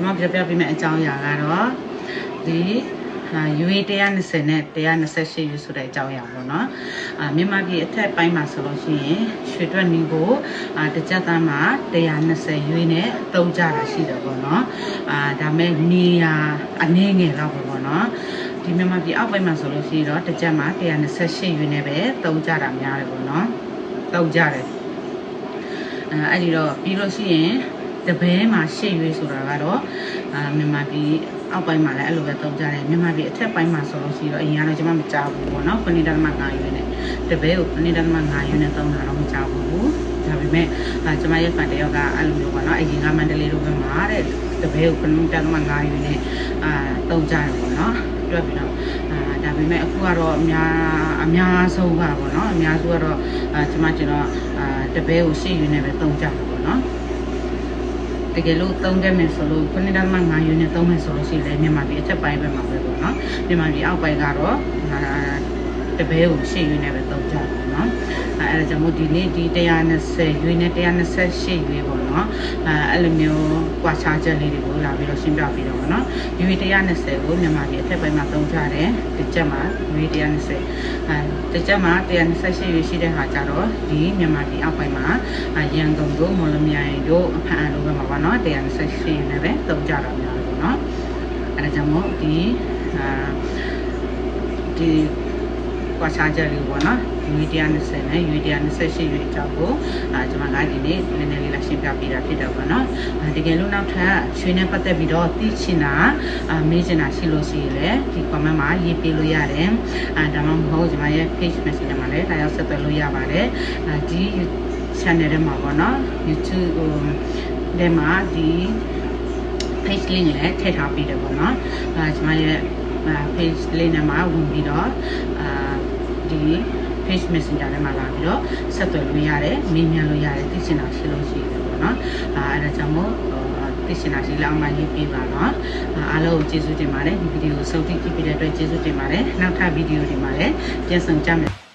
ကျွန်မပြပြပေးမယ့်အကြောင်းအရာကတော့ဒီဟာ UA 120နဲ့128ယူဆိုတဲ့အကြောင်းအရာပေါ့နော်အာမြန်မာပြည်အထက်ပိုင်းမှာဆိုလို့ရှိရင်ရွှေတွက်နီကိုအာတစ်ကြက်သားမှာ120 UA နဲ့တုံးကြတာရှိတယ်ပေါ့နော်အာဒါမဲ့နေရအနည်းငယ်တော့ပေါ့နော်ဒီမြန်မာပြည်အောက်ပိုင်းမှာဆိုလို့ရှိရင်တော့တစ်ကြက်မှာ128ယူနဲ့ပဲတုံးကြတာများတယ်ပေါ့နော်တုံးကြတယ်အဲအဲ့ဒီတော့ပြီးလို့ရှိရင် တပဲမှာရှေ့ရွေးဆိုတာကတော့အာမြန်မာပြည်အောက်ပိုင်းမှာလည်းအဲ့လိုပဲသုံးကြတယ်မြန်မာပြည်အထက်ပိုင်းမှာဆိုလို့ရှိရင်တော့အရင်ကတော့ကျွန်မမကြားဘူးပေါ့နော်ခဏတမ9ရွေးနဲ့တပဲကိုခဏတမ9ရွေးနဲ့သုံးတာတော့မကြားဘူးဒါပေမဲ့အာကျွန်မရဲ့ဖန်တယောက်ကအဲ့လိုမျိုးပေါ့နော်အရင်ကမန္တလေးလိုပဲမှာတဲ့တပဲကိုခဏတမ9ရွေးနဲ့အာသုံးကြတယ်ပေါ့နော်တွက်ပြီးတော့အာဒါပေမဲ့အခုကတော့အများအများဆုံးပါပေါ့နော်အများစုကတော့အာကျွန်မကျွန်တော်အာတပဲကိုရှေ့ရွေးနဲ့ပဲသုံးကြတယ်ပေါ့နော် တကယ်လို့သုံးခဲ့မယ်ဆိုလို့ခုနှစ်တမ9ယူနဲ့သုံးမယ်ဆိုလို့ရှိရင်လည်းမြန်မာပြည်အထက်ပိုင်းပဲမှာပဲပေါ့နော်မြန်မာပြည်အောက်ပိုင်းကတော့အာတပဲကိုရှေ့ယူနဲ့ပဲသုံးကြပါတော့နော် အဲအဲဒါကြောင့်မို့ဒီနေ့ဒီ120ယူနဲ့128ယူပေါ့နော်အဲအဲ့လိုမျိုးကွာခြားချက်လေးတွေကိုလာပြီးတော့ရှင်းပြပြီးတော့ပေါ့နော်ယူ120ကိုမြန်မာပြည်အထက်ပိုင်းမှာသုံးကြတယ်ဒီချက်မှာယူ120အဲဒီချက်မှာ128ယူရှိတဲ့ဟာကြတော့ဒီမြန်မာပြည်အောက်ပိုင်းမှာရန်ကုန်တို့မော်လမြိုင်တို့အဖန်အလိုပဲမှာပါနော်128ယူနဲ့ပဲသုံးကြတာများတယ်ပေါ့နော်အဲဒါကြောင့်မို့ဒီအာဒီ ကွာခြားချက်လေးပေါ့နော် UD120 နဲ့ UD128 ရွေးအကြောင်းကိုအာကျွန်မကဒီနေ့နည်းနည်းလေးလာရှင်းပြပေးတာဖြစ်တော့ပေါ့နော်အာတကယ်လို့နောက်ထပ်ရွှေနဲ့ပတ်သက်ပြီးတော့သိချင်တာအာမေးချင်တာရှိလို့ရှိရင်လည်းဒီ comment မှာရေးပေးလို့ရတယ်အာဒါမှမဟုတ်ကျွန်မရဲ့ page message မှာလည်းဒါရောက်ဆက်သွယ်လို့ရပါတယ်အာဒီ channel ထဲမှာပေါ့နော် YouTube ဟိုထဲမှာဒီ page link လည်းထည့်ထားပေးတယ်ပေါ့နော်အဲကျွန်မရဲ့ page link နဲ့မှာဝင်ပြီးတော့အာ ဒီ page messenger ထဲမှာလာပြီးတော့ဆက်သွယ်လို့ရတယ်မေးမြန်းလို့ရတယ်သိချင်တာရှိလို့ရှိတယ်ပေါ့နော်အဲအဲဒါကြောင့်မို့သိချင်တာရှိလောက်မှရေးပေးပါနော်အားလုံးကိုကျေးဇူးတင်ပါတယ်ဒီဗီဒီယိုကိုစုံတိကြည့်ပြီးတဲ့အတွက်ကျေးဇူးတင်ပါတယ်နောက်ထပ်ဗီဒီယိုတွေမှာလည်းပြန်ဆောင်ကြမယ်